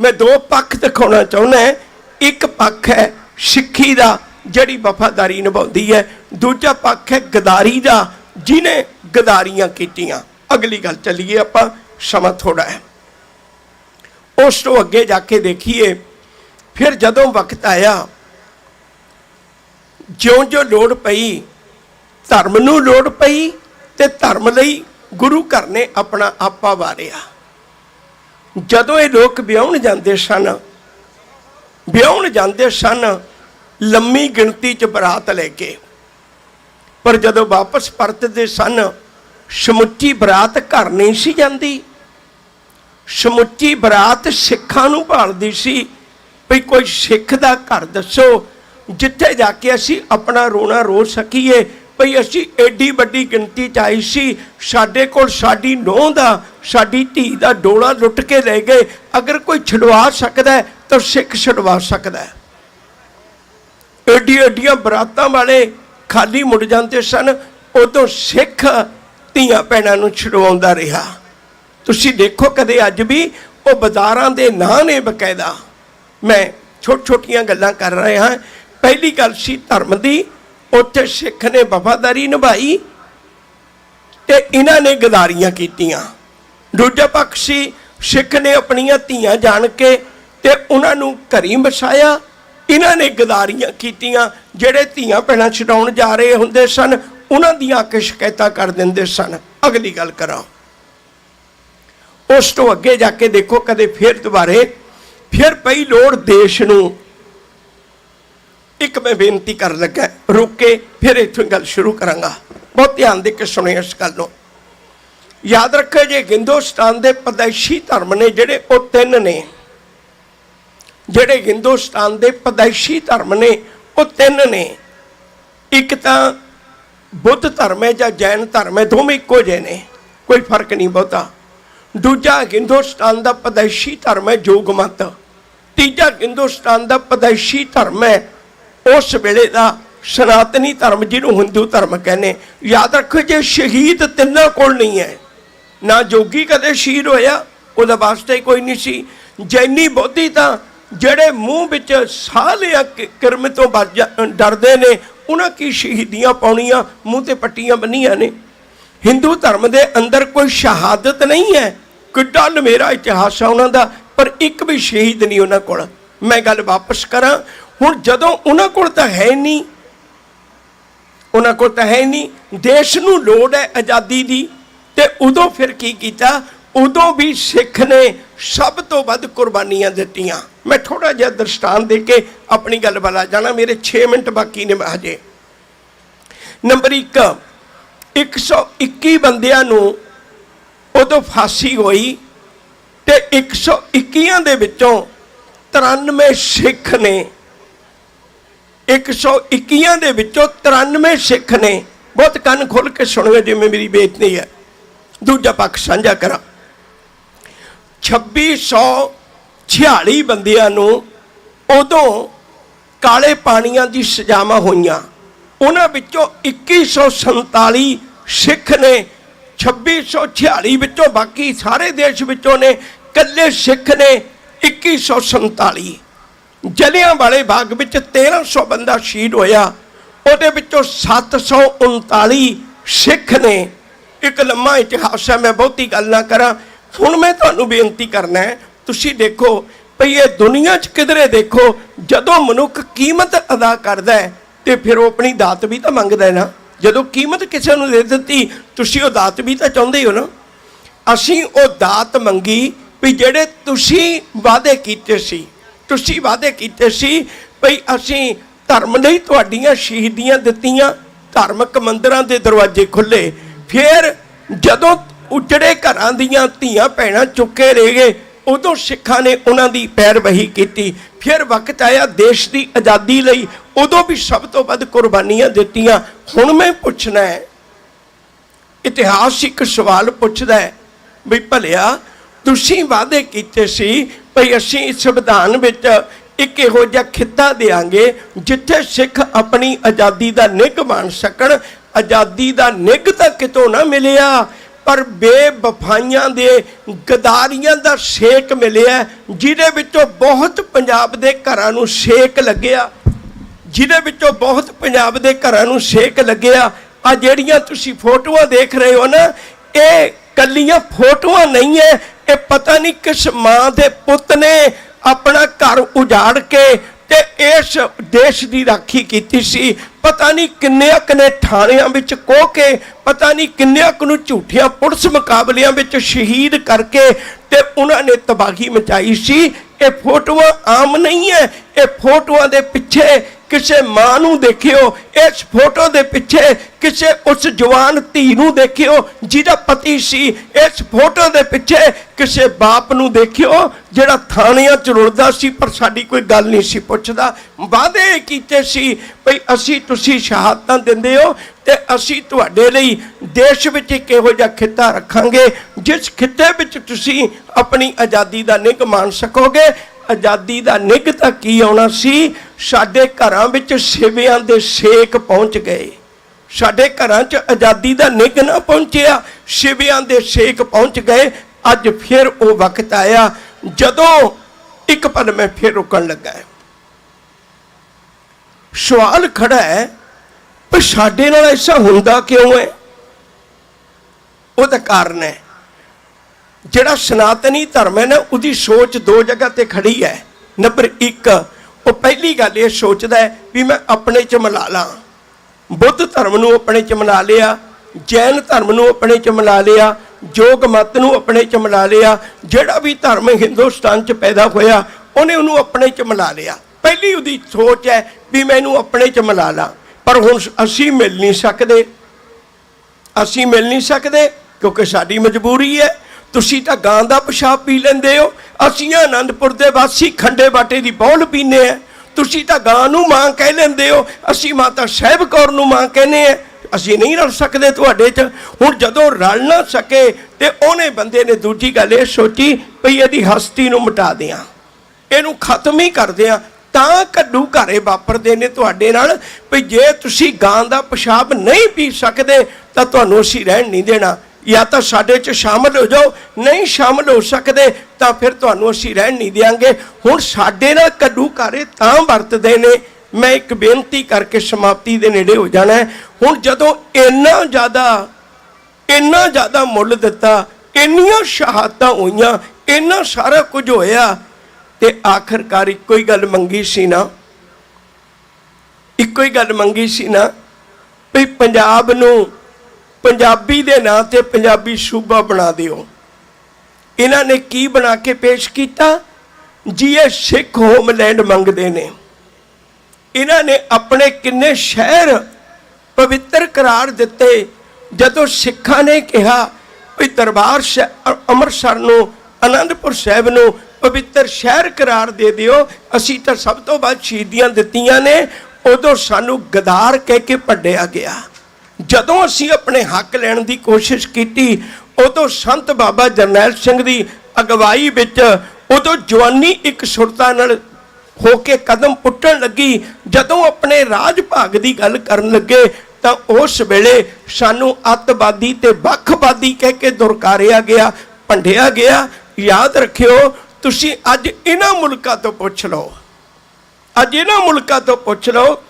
Speaker 1: ਮੈਂ ਦੋ ਪੱਖ ਦਿਖਾਉਣਾ ਚਾਹੁੰਦਾ ਇੱਕ ਪੱਖ ਹੈ ਸਿੱਖੀ ਦਾ, ਜਿਹੜੀ ਵਫਾਦਾਰੀ ਨਿਭਾਉਂਦੀ ਹੈ। ਦੂਜਾ ਪੱਖ ਹੈ ਗਦਾਰੀ ਦਾ ਜਿਨੇ ਗਦਾਰੀਆਂ ਕੀਤੀਆਂ। ਅਗਲੀ ਗੱਲ ਚੱਲੀਏ ਆਪਾਂ, ਸਮਾਂ ਥੋੜਾ ਹੈ। ਉਸ ਤੋਂ ਅੱਗੇ ਜਾ ਕੇ ਦੇਖੀਏ, ਫਿਰ ਜਦੋਂ ਵਕਤ ਆਇਆ ਜਿਉਂ-ਜਿਉਂ ਲੋੜ ਪਈ, ਧਰਮ ਨੂੰ ਲੋੜ ਪਈ ਤੇ ਧਰਮ ਲਈ ਗੁਰੂ ਘਰ ਨੇ ਆਪਣਾ ਆਪਾ ਵਾਰਿਆ। ਜਦੋਂ ਇਹ ਲੋਕ ਵਿਆਹਣ ਜਾਂਦੇ ਸਨ, ਵਿਆਹਣ ਜਾਂਦੇ ਸਨ, ਲੰਮੀ ਗਿਣਤੀ ਚ ਬਰਾਤ ਲੈ ਕੇ। ਪਰ ਜਦੋਂ ਵਾਪਸ ਪਰਤਦੇ ਸਨ, ਸਮੁੱਚੀ ਬਰਾਤ ਘਰ ਨਹੀਂ ਸੀ ਜਾਂਦੀ। ਸਮੁੱਚੀ ਬਰਾਤ ਸਿੱਖਾਂ ਨੂੰ ਭਾਲਦੀ ਸੀ, ਵੀ ਕੋਈ ਸਿੱਖ ਦਾ ਘਰ ਦੱਸੋ ਜਿੱਥੇ ਜਾ ਕੇ ਅਸੀਂ ਆਪਣਾ ਰੋਣਾ ਰੋ ਸਕੀਏ, ਭਈ ਅਸੀਂ ਐਡੀ ਵੱਡੀ ਗਿਣਤੀ ਚ ਆਈ ਸੀ, ਸਾਡੇ ਕੋਲ ਸਾਡੀ ਨੋਹ ਦਾ, ਸਾਡੀ ਧੀ ਦਾ ਡੋਲਾ ਲੁੱਟ ਕੇ ਲੈ ਗਏ। ਅਗਰ ਕੋਈ ਛਡਵਾ ਸਕਦਾ ਹੈ, ਤਾਂ ਸਿੱਖ ਛਡਵਾ ਸਕਦਾ ਹੈ। ਏਡੀ ਏਡੀਆਂ ਬਰਾਤਾਂ ਵਾਲੇ ਖਾਲੀ ਮੁੜ ਜਾਂਦੇ ਸਨ, ਉਦੋਂ ਸਿੱਖ ਧੀਆਂ ਭੈਣਾਂ ਨੂੰ ਛਡਵਾਉਂਦਾ ਰਿਹਾ। ਤੁਸੀਂ ਦੇਖੋ ਕਦੇ ਅੱਜ ਵੀ ਉਹ ਬਾਜ਼ਾਰਾਂ ਦੇ ਨਾਂ ਨੇ ਬਕਾਇਦਾ। ਮੈਂ ਛੋਟ ਛੋਟੀਆਂ ਗੱਲਾਂ ਕਰ ਰਿਹਾ ਪਹਿਲੀ ਗੱਲ ਸੀ ਧਰਮ ਦੀ, ਉੱਥੇ ਸਿੱਖ ਨੇ ਵਫਾਦਾਰੀ ਨਿਭਾਈ ਤੇ ਇਹਨਾਂ ਨੇ ਗਦਾਰੀਆਂ ਕੀਤੀਆਂ। ਦੂਜਾ ਪੱਖ ਸੀ ਸਿੱਖ ਨੇ ਆਪਣੀਆਂ ਧੀਆਂ ਜਾਣ ਕੇ ਤੇ ਉਹਨਾਂ ਨੂੰ ਘਰੀ ਵਸਾਇਆ। ਇਹਨਾਂ ਨੇ ਗਦਾਰੀਆਂ ਕੀਤੀਆਂ, ਜਿਹੜੇ ਧੀਆਂ ਭੈਣਾਂ ਛਡਾਉਣ ਜਾ ਰਹੇ ਹੁੰਦੇ ਸਨ, ਉਹਨਾਂ ਦੀਆਂ ਆ ਕੇ ਸ਼ਿਕਾਇਤਾਂ ਕਰ ਦਿੰਦੇ ਸਨ। ਅਗਲੀ ਗੱਲ ਕਰਾਂ। ਉਸ ਤੋਂ ਅੱਗੇ ਜਾ ਕੇ ਦੇਖੋ ਕਦੇ ਫਿਰ ਦੁਬਾਰੇ, ਫਿਰ ਪਈ ਲੋੜ ਦੇਸ਼ ਨੂੰ। ਇੱਕ ਮੈਂ ਬੇਨਤੀ ਕਰਨ ਲੱਗਾ, ਰੁਕ ਕੇ ਫਿਰ ਇੱਥੋਂ ਗੱਲ ਸ਼ੁਰੂ ਕਰਾਂਗਾ। ਬਹੁਤ ਧਿਆਨ ਦੇ ਕੇ ਸੁਣਿਓ ਇਸ ਗੱਲ ਨੂੰ। ਯਾਦ ਰੱਖੋ ਜੇ ਹਿੰਦੁਸਤਾਨ ਦੇ ਪਦੈਸ਼ੀ ਧਰਮ ਨੇ ਜਿਹੜੇ ਉਹ ਤਿੰਨ ਨੇ, ਜਿਹੜੇ ਹਿੰਦੁਸਤਾਨ ਦੇ ਪਦੈਸ਼ੀ ਧਰਮ ਨੇ, ਉਹ ਤਿੰਨ ਨੇ। ਇੱਕ ਤਾਂ ਬੁੱਧ ਧਰਮ ਹੈ ਜਾਂ ਜੈਨ ਧਰਮ ਹੈ, ਦੋਵੇਂ ਇੱਕੋ ਜਿਹੇ ਨੇ, ਕੋਈ ਫ਼ਰਕ ਨਹੀਂ ਬਹੁਤਾ। ਦੂਜਾ ਹਿੰਦੁਸਤਾਨ ਦਾ ਪਦੈਸ਼ੀ ਧਰਮ ਹੈ ਜੋਗ ਮਤ ਤੀਜਾ ਹਿੰਦੁਸਤਾਨ ਦਾ ਪਦੈਸ਼ੀ ਧਰਮ ਹੈ ਉਸ ਵੇਲੇ ਦਾ ਸਨਾਤਨੀ ਧਰਮ, ਜਿਹਨੂੰ ਹਿੰਦੂ ਧਰਮ ਕਹਿੰਦੇ, ਯਾਦ ਰੱਖੋ ਜੇ ਸ਼ਹੀਦ ਤਿੰਨਾਂ ਕੋਲ ਨਹੀਂ ਹੈ। ਨਾ ਜੋਗੀ ਕਦੇ ਸ਼ਹੀਦ ਹੋਇਆ, ਉਹਦਾ ਵਾਸਤੇ ਕੋਈ ਨਹੀਂ ਸੀ। ਜੈਨੀ ਬੋਧੀ ਤਾਂ ਜਿਹੜੇ ਮੂੰਹ ਵਿੱਚ ਸਾਹ ਲਿਆ ਕਿ- ਕਿਰਮ ਤੋਂ ਬਚ ਜਾ- ਡਰਦੇ ਨੇ, ਉਹਨਾਂ ਕੀ ਸ਼ਹੀਦੀਆਂ ਪਾਉਣੀਆਂ, ਮੂੰਹ ਤੇ ਪੱਟੀਆਂ ਬੰਨੀਆਂ ਨੇ। ਹਿੰਦੂ ਧਰਮ ਦੇ ਅੰਦਰ ਕੋਈ ਸ਼ਹਾਦਤ ਨਹੀਂ ਹੈ। ਕਿੱਡਾ ਮੇਰਾ ਇਤਿਹਾਸ ਆ ਉਹਨਾਂ ਦਾ, ਪਰ ਇੱਕ ਵੀ ਸ਼ਹੀਦ ਨਹੀਂ ਉਹਨਾਂ ਕੋਲ। ਮੈਂ ਗੱਲ ਵਾਪਸ ਕਰਾਂ ਹੁਣ ਜਦੋਂ ਉਹਨਾਂ ਕੋਲ ਤਾਂ ਹੈ ਨਹੀਂ, ਉਹਨਾਂ ਕੋਲ ਤਾਂ ਹੈ ਨਹੀਂ, ਦੇਸ਼ ਨੂੰ ਲੋੜ ਹੈ ਆਜ਼ਾਦੀ ਦੀ, ਤੇ ਉਦੋਂ ਫਿਰ ਕੀ ਕੀਤਾ? ਉਦੋਂ ਵੀ ਸਿੱਖ ਨੇ ਸਭ ਤੋਂ ਵੱਧ ਕੁਰਬਾਨੀਆਂ ਦਿੱਤੀਆਂ। ਮੈਂ ਥੋੜਾ ਜਿਹਾ ਦ੍ਰਿਸ਼ਟਾਂਤ ਦੇ ਕੇ ਆਪਣੀ ਗੱਲ ਵਾਲਾ ਜਾਣਾ, ਮੇਰੇ 6 ਮਿੰਟ ਬਾਕੀ ਨੇ ਹਜੇ। ਨੰਬਰ 1 121 ਬੰਦਿਆਂ ਨੂੰ ਉਦੋਂ ਫਾਂਸੀ ਹੋਈ ਤੇ 121 ਦੇ ਵਿੱਚੋਂ 93 ਸਿੱਖ ਨੇ 121 ਦੇ ਵਿੱਚੋਂ 93 ਸਿੱਖ ਨੇ ਬਹੁਤ ਕੰਨ ਖੋਲ ਕੇ ਸੁਣੋ ਜਿਵੇਂ ਮੇਰੀ ਬੇਨਤੀ ਹੈ। ਦੂਜਾ ਪੱਖ ਸਾਂਝਾ ਕਰਾਂ। 2646 ਬੰਦਿਆਂ ਨੂੰ ਉਦੋਂ ਕਾਲੇ ਪਾਣੀਆਂ ਦੀ ਸਜ਼ਾਵਾਂ ਹੋਈਆਂ। ਉਹਨਾਂ ਵਿੱਚੋਂ 2147 ਸਿੱਖ ਨੇ 2646 ਵਿੱਚੋਂ ਬਾਕੀ ਸਾਰੇ ਦੇਸ਼ ਵਿੱਚੋਂ ਨੇ ਕੱਲੇ ਸਿੱਖ ਨੇ 2147 ਜਲਿਆਂ ਵਾਲੇ ਬਾਗ ਵਿੱਚ 1300 ਬੰਦਾ ਸ਼ਹੀਦ ਹੋਇਆ। ਉਹਦੇ ਵਿੱਚੋਂ 739 ਸਿੱਖ ਨੇ। ਇੱਕ ਲੰਮਾ ਇਤਿਹਾਸ ਹੈ, ਮੈਂ ਬਹੁਤੀ ਗੱਲ ਨਾ ਕਰਾਂ। ਹੁਣ ਮੈਂ ਤੁਹਾਨੂੰ ਬੇਨਤੀ ਕਰਨਾ ਹੈ, ਤੁਸੀਂ ਦੇਖੋ ਭਈ ਇਹ ਦੁਨੀਆ 'ਚ ਕਿਧਰੇ ਦੇਖੋ, ਜਦੋਂ ਮਨੁੱਖ ਕੀਮਤ ਅਦਾ ਕਰਦਾ ਹੈ, ਤੇ ਫਿਰ ਉਹ ਆਪਣੀ ਦਾਤ ਵੀ ਤਾਂ ਮੰਗਦਾ ਹੈ ਨਾ। ਜਦੋਂ ਕੀਮਤ ਕਿਸੇ ਨੂੰ ਦੇ ਦਿੱਤੀ, ਤੁਸੀਂ ਉਹ ਦਾਤ ਵੀ ਤਾਂ ਚਾਹੁੰਦੇ ਹੋ ਨਾ। ਅਸੀਂ ਉਹ ਦਾਤ ਮੰਗੀ ਵੀ ਜਿਹੜੇ ਤੁਸੀਂ ਵਾਅਦੇ ਕੀਤੇ ਸੀ ਤੁਸੀਂ ਵਾਅਦੇ ਕੀਤੇ ਸੀ ਭਈ ਅਸੀਂ ਧਰਮ ਲਈ ਤੁਹਾਡੀਆਂ ਸ਼ਹੀਦੀਆਂ ਦਿੱਤੀਆਂ, ਧਾਰਮਿਕ ਮੰਦਰਾਂ ਦੇ ਦਰਵਾਜ਼ੇ ਖੁੱਲੇ। ਫਿਰ ਜਦੋਂ ਉਜੜੇ ਘਰਾਂ ਦੀਆਂ ਧੀਆਂ ਭੈਣਾਂ ਚੁੱਕੇ ਰਹਿ ਗਏ, ਉਦੋਂ ਸਿੱਖਾਂ ਨੇ ਉਹਨਾਂ ਦੀ ਪੈਰਵਹੀ ਕੀਤੀ। ਫਿਰ ਵਕਤ ਆਇਆ ਦੇਸ਼ ਦੀ ਆਜ਼ਾਦੀ ਲਈ, ਉਦੋਂ ਵੀ ਸਭ ਤੋਂ ਵੱਧ ਕੁਰਬਾਨੀਆਂ ਦਿੱਤੀਆਂ। ਹੁਣ ਮੈਂ ਪੁੱਛਣਾ ਹੈ, ਇਤਿਹਾਸ ਇੱਕ ਸਵਾਲ ਪੁੱਛਦਾ ਹੈ, ਵੀ ਭਲਿਆ, ਤੁਸੀਂ ਵਾਅਦੇ ਕੀਤੇ ਸੀ ਭਈ ਅਸੀਂ ਇਸ ਸੰਵਿਧਾਨ ਵਿੱਚ ਇੱਕ ਇਹੋ ਜਿਹਾ ਖਿੱਤਾ ਦੇਾਂਗੇ ਜਿੱਥੇ ਸਿੱਖ ਆਪਣੀ ਆਜ਼ਾਦੀ ਦਾ ਨਿੱਘ ਮਾਣ ਸਕਣ ਆਜ਼ਾਦੀ ਦਾ ਨਿੱਘ ਤਾਂ ਕਿਤੋਂ ਨਾ ਮਿਲਿਆ, ਪਰ ਬੇਵਫਾਈਆਂ ਦੇ ਗਦਾਰੀਆਂ ਦਾ ਛੇਕ ਮਿਲਿਆ, ਜਿਹਦੇ ਵਿੱਚੋਂ ਬਹੁਤ ਪੰਜਾਬ ਦੇ ਘਰਾਂ ਨੂੰ ਛੇਕ ਲੱਗਿਆ, ਜਿਹਦੇ ਵਿੱਚੋਂ ਬਹੁਤ ਪੰਜਾਬ ਦੇ ਘਰਾਂ ਨੂੰ ਛੇਕ ਲੱਗਿਆ। ਆ ਜਿਹੜੀਆਂ ਤੁਸੀਂ ਫੋਟੋਆਂ ਦੇਖ ਰਹੇ ਹੋ ਨਾ, ਇਹ ਕੱਲੀਆਂ ਫੋਟੋਆਂ ਨਹੀਂ ਐ ਇਹ ਪਤਾ ਨਹੀਂ ਕਿਸ ਮਾਂ ਦੇ ਪੁੱਤ ਨੇ ਆਪਣਾ ਘਰ ਉਜਾੜ ਕੇ ਤੇ ਇਸ ਦੇਸ਼ ਦੀ ਰਾਖੀ ਕੀਤੀ ਸੀ। ਪਤਾ ਨਹੀਂ ਕਿੰਨਿਆਂ ਕਨੇ ਥਾਣਿਆਂ ਵਿੱਚ ਕੋਹ ਕੇ, ਪਤਾ ਨਹੀਂ ਕਿੰਨਿਆਂ ਕੁ ਨੂੰ ਝੂਠੀਆਂ ਪੁਲਿਸ ਮੁਕਾਬਲਿਆਂ ਵਿੱਚ ਸ਼ਹੀਦ ਕਰਕੇ ਤੇ ਉਹਨਾਂ ਨੇ ਤਬਾਹੀ ਮਚਾਈ ਸੀ। ਇਹ ਫੋਟੋਆਂ ਆਮ ਨਹੀਂ ਹੈ, ਇਹ ਫੋਟੋਆਂ ਦੇ ਪਿੱਛੇ ਕਿਸੇ ਮਾਂ ਨੂੰ ਦੇਖਿਓ, ਇਸ ਫੋਟੋ ਦੇ ਪਿੱਛੇ ਕਿਸੇ ਉਸ ਜਵਾਨ ਧੀ ਨੂੰ ਦੇਖਿਓ, ਜਿਹਦਾ ਪਤੀ ਸੀ, ਇਸ ਫੋਟੋ ਦੇ ਪਿੱਛੇ ਕਿਸੇ ਬਾਪ ਨੂੰ ਦੇਖਿਓ, ਜਿਹੜਾ ਥਾਣਿਆਂ ਚ ਰੁਲਦਾ ਸੀ, ਪਰ ਸਾਡੀ ਕੋਈ ਗੱਲ ਨਹੀਂ ਸੀ ਪੁੱਛਦਾ। ਵਾਅਦੇ ਕੀਤੇ ਸੀ ਭਈ ਅਸੀਂ ਤੁਸੀਂ ਸ਼ਹਾਦਤਾਂ ਦਿੰਦੇ ਹੋ ਤੇ ਅਸੀਂ ਤੁਹਾਡੇ ਲਈ ਦੇਸ਼ ਵਿੱਚ ਇੱਕ ਇਹੋ ਜਿਹਾ ਖਿੱਤਾ ਰੱਖਾਂਗੇ, ਜਿਸ ਖਿੱਤੇ ਵਿੱਚ ਤੁਸੀਂ ਆਪਣੀ ਆਜ਼ਾਦੀ ਦਾ ਨਿੱਘ ਮਾਣ ਸਕੋਗੇ। ਆਜ਼ਾਦੀ ਦਾ ਨਿੱਘ ਤਾਂ ਕੀ ਆਉਣਾ ਸੀ? ਸਾਡੇ ਘਰਾਂ ਵਿੱਚ ਸੇਵਿਆਂ ਦੇ ਸ਼ੇਕ ਪਹੁੰਚ ਗਏ। ਸਾਡੇ ਘਰਾਂ 'ਚ ਆਜ਼ਾਦੀ ਦਾ ਨਿੱਘ ਨਾ ਪਹੁੰਚਿਆ, ਸ਼ਿਵਿਆਂ ਦੇ ਸ਼ੇਕ ਪਹੁੰਚ ਗਏ। ਅੱਜ ਫਿਰ ਉਹ ਵਕਤ ਆਇਆ, ਜਦੋਂ ਇੱਕ ਪਲ ਮੈਂ ਫਿਰ ਰੁਕਣ ਲੱਗਾ। ਸਵਾਲ ਖੜਾ ਹੈ ਪਰ ਸਾਡੇ ਨਾਲ ਐਸਾ ਹੁੰਦਾ ਕਿਉਂ ਹੈ? ਉਹਦਾ ਕਾਰਨ ਹੈ, ਜਿਹੜਾ ਸਨਾਤਨੀ ਧਰਮ ਹੈ ਨਾ, ਉਹਦੀ ਸੋਚ ਦੋ ਜਗ੍ਹਾ ਤੇ ਖੜੀ ਹੈ। ਨੰਬਰ 1 ਉਹ ਪਹਿਲੀ ਗੱਲ ਇਹ ਸੋਚਦਾ ਹੈ ਵੀ ਮੈਂ ਆਪਣੇ ਚ ਮਿਲਾ ਲਾਂ। ਬੁੱਧ ਧਰਮ ਨੂੰ ਆਪਣੇ ਚ ਮਿਲਾ ਲਿਆ, ਜੈਨ ਧਰਮ ਨੂੰ ਆਪਣੇ ਚ ਮਿਲਾ ਲਿਆ, ਜੋਗ ਮਤ ਨੂੰ ਆਪਣੇ ਚ ਮਿਲਾ ਲਿਆ, ਜਿਹੜਾ ਵੀ ਧਰਮ ਹਿੰਦੁਸਤਾਨ ਚ ਪੈਦਾ ਹੋਇਆ, ਉਹਨੇ ਉਹਨੂੰ ਆਪਣੇ ਚ ਮਿਲਾ ਲਿਆ। ਪਹਿਲੀ ਉਹਦੀ ਸੋਚ ਹੈ ਵੀ ਮੈਂ ਇਹਨੂੰ ਆਪਣੇ ਚ ਮਿਲਾ ਲਾਂ। ਪਰ ਹੁਣ ਅਸੀਂ ਮਿਲ ਨਹੀਂ ਸਕਦੇ। ਅਸੀਂ ਮਿਲ ਨਹੀਂ ਸਕਦੇ ਕਿਉਂਕਿ ਸਾਡੀ ਮਜਬੂਰੀ ਹੈ। ਤੁਸੀਂ ਤਾਂ ਗਾਂ ਦਾ ਪਿਸ਼ਾਬ ਪੀ ਲੈਂਦੇ ਹੋ। ਅਸੀਂ ਆਨੰਦਪੁਰ ਦੇ ਵਾਸੀ ਖੰਡੇ ਬਾਟੇ ਦੀ ਬੌਲ ਪੀਨੇ ਆ ਤੁਸੀਂ ਤਾਂ ਗਾਂ ਨੂੰ ਮਾਂ ਕਹਿ ਲੈਂਦੇ ਹੋ। ਅਸੀਂ ਮਾਤਾ ਸਾਹਿਬ ਕੌਰ ਨੂੰ ਮਾਂ ਕਹਿੰਦੇ ਆ ਅਸੀਂ ਨਹੀਂ ਰਲ ਸਕਦੇ ਤੁਹਾਡੇ 'ਚ। ਹੁਣ ਜਦੋਂ ਰਲ ਨਾ ਸਕੇ ਤੇ ਉਹਨੇ ਬੰਦੇ ਨੇ ਦੂਜੀ ਗੱਲ ਇਹ ਸੋਚੀ ਭਈ ਇਹਦੀ ਹਸਤੀ ਨੂੰ ਮਿਟਾ ਦਿਆਂ। ਇਹਨੂੰ ਖਤਮ ਹੀ ਕਰ ਦਿਆਂ। ਤਾਂ ਕੱਡੂ ਘਰੇ ਵਾਪਰਦੇ ਨੇ ਤੁਹਾਡੇ ਨਾਲ। ਵੀ ਜੇ ਤੁਸੀਂ ਗਾਂ ਦਾ ਪਿਸ਼ਾਬ ਨਹੀਂ ਪੀ ਸਕਦੇ ਤਾਂ ਤੁਹਾਨੂੰ ਅਸੀਂ ਰਹਿਣ ਨਹੀਂ ਦੇਣਾ। ਜਾਂ ਤਾਂ ਸਾਡੇ 'ਚ ਸ਼ਾਮਲ ਹੋ ਜਾਓ। ਨਹੀਂ ਸ਼ਾਮਲ ਹੋ ਸਕਦੇ, ਤਾਂ ਫਿਰ ਤੁਹਾਨੂੰ ਅਸੀਂ ਰਹਿਣ ਨਹੀਂ ਦੇਾਂਗੇ ਹੁਣ ਸਾਡੇ ਨਾਲ ਕੱਡੂ ਤਾਂ ਵਰਤਦੇ ਨੇ। ਮੈਂ ਇੱਕ ਬੇਨਤੀ ਕਰਕੇ ਸਮਾਪਤੀ ਦੇ ਨੇੜੇ ਹੋ ਜਾਣਾ ਹੁਣ ਜਦੋਂ ਇੰਨਾ ਜ਼ਿਆਦਾ ਇੰਨਾ ਜ਼ਿਆਦਾ ਮੁੱਲ ਦਿੱਤਾ, ਇੰਨੀਆਂ ਸ਼ਹਾਦਤਾਂ ਹੋਈਆਂ, ਇੰਨਾ ਸਾਰਾ ਕੁਝ ਹੋਇਆ, ਤੇ ਆਖਰਕਾਰ ਇੱਕੋ ਹੀ ਗੱਲ ਮੰਗੀ ਸੀ ਨਾ। ਇੱਕੋ ਹੀ ਗੱਲ ਮੰਗੀ ਸੀ ਨਾ, ਵੀ ਪੰਜਾਬ ਨੂੰ ਪੰਜਾਬੀ ਦੇ ਨਾਂ ਤੇ ਪੰਜਾਬੀ ਸੂਬਾ ਬਣਾ ਦਿਓ। ਇਹਨਾਂ ਨੇ ਕੀ ਬਣਾ ਕੇ ਪੇਸ਼ ਕੀਤਾ? ਜੀ, ਇਹ ਸਿੱਖ ਹੋਮਲੈਂਡ ਮੰਗਦੇ ਨੇ। ਇਹਨਾਂ ਨੇ ਆਪਣੇ ਕਿੰਨੇ ਸ਼ਹਿਰ ਪਵਿੱਤਰ ਕਰਾਰ ਦਿੱਤੇ, ਜਦੋਂ ਸਿੱਖਾਂ ਨੇ ਕਿਹਾ ਵੀ ਦਰਬਾਰ ਸਾਹਿ- ਅੰਮ੍ਰਿਤਸਰ ਨੂੰ, ਅਨੰਦਪੁਰ ਸਾਹਿਬ ਨੂੰ ਪਵਿੱਤਰ ਸ਼ਹਿਰ ਕਰਾਰ ਦੇ ਦਿਓ। ਅਸੀਂ ਤਾਂ ਸਭ ਤੋਂ ਵੱਧ ਸ਼ਹੀਦੀਆਂ ਦਿੱਤੀਆਂ ਨੇ। ਉਦੋਂ ਸਾਨੂੰ ਗਦਾਰ ਕਹਿ ਕੇ ਭੰਡਿਆ ਗਿਆ। ਜਦੋਂ ਅਸੀਂ ਆਪਣੇ ਹੱਕ ਲੈਣ ਦੀ ਕੋਸ਼ਿਸ਼ ਕੀਤੀ, ਉਦੋਂ ਸੰਤ ਬਾਬਾ ਜਰਨੈਲ ਸਿੰਘ ਦੀ ਅਗਵਾਈ ਵਿੱਚ ਉਦੋਂ ਜਵਾਨੀ ਇੱਕ ਸੁਰਤਾ ਨਾਲ ਹੋ ਕੇ ਕਦਮ ਪੁੱਟਣ ਲੱਗੀ। ਜਦੋਂ ਆਪਣੇ ਰਾਜ ਭਾਗ ਦੀ ਗੱਲ ਕਰਨ ਲੱਗੇ, ਤਾਂ ਉਸ ਵੇਲੇ ਸਾਨੂੰ ਅੱਤਵਾਦੀ ਤੇ ਵੱਖਵਾਦੀ ਕਹਿ ਕੇ ਦੁਰਕਾਰਿਆ ਗਿਆ, ਭੰਡਿਆ ਗਿਆ। ਯਾਦ ਰੱਖਿਓ, ਤੁਸੀਂ ਅੱਜ ਇਹਨਾਂ ਮੁਲਕਾਂ ਤੋਂ ਪੁੱਛ ਲਓ। ਅੱਜ ਇਹਨਾਂ ਮੁਲਕਾਂ ਤੋਂ ਪੁੱਛ ਲਓ,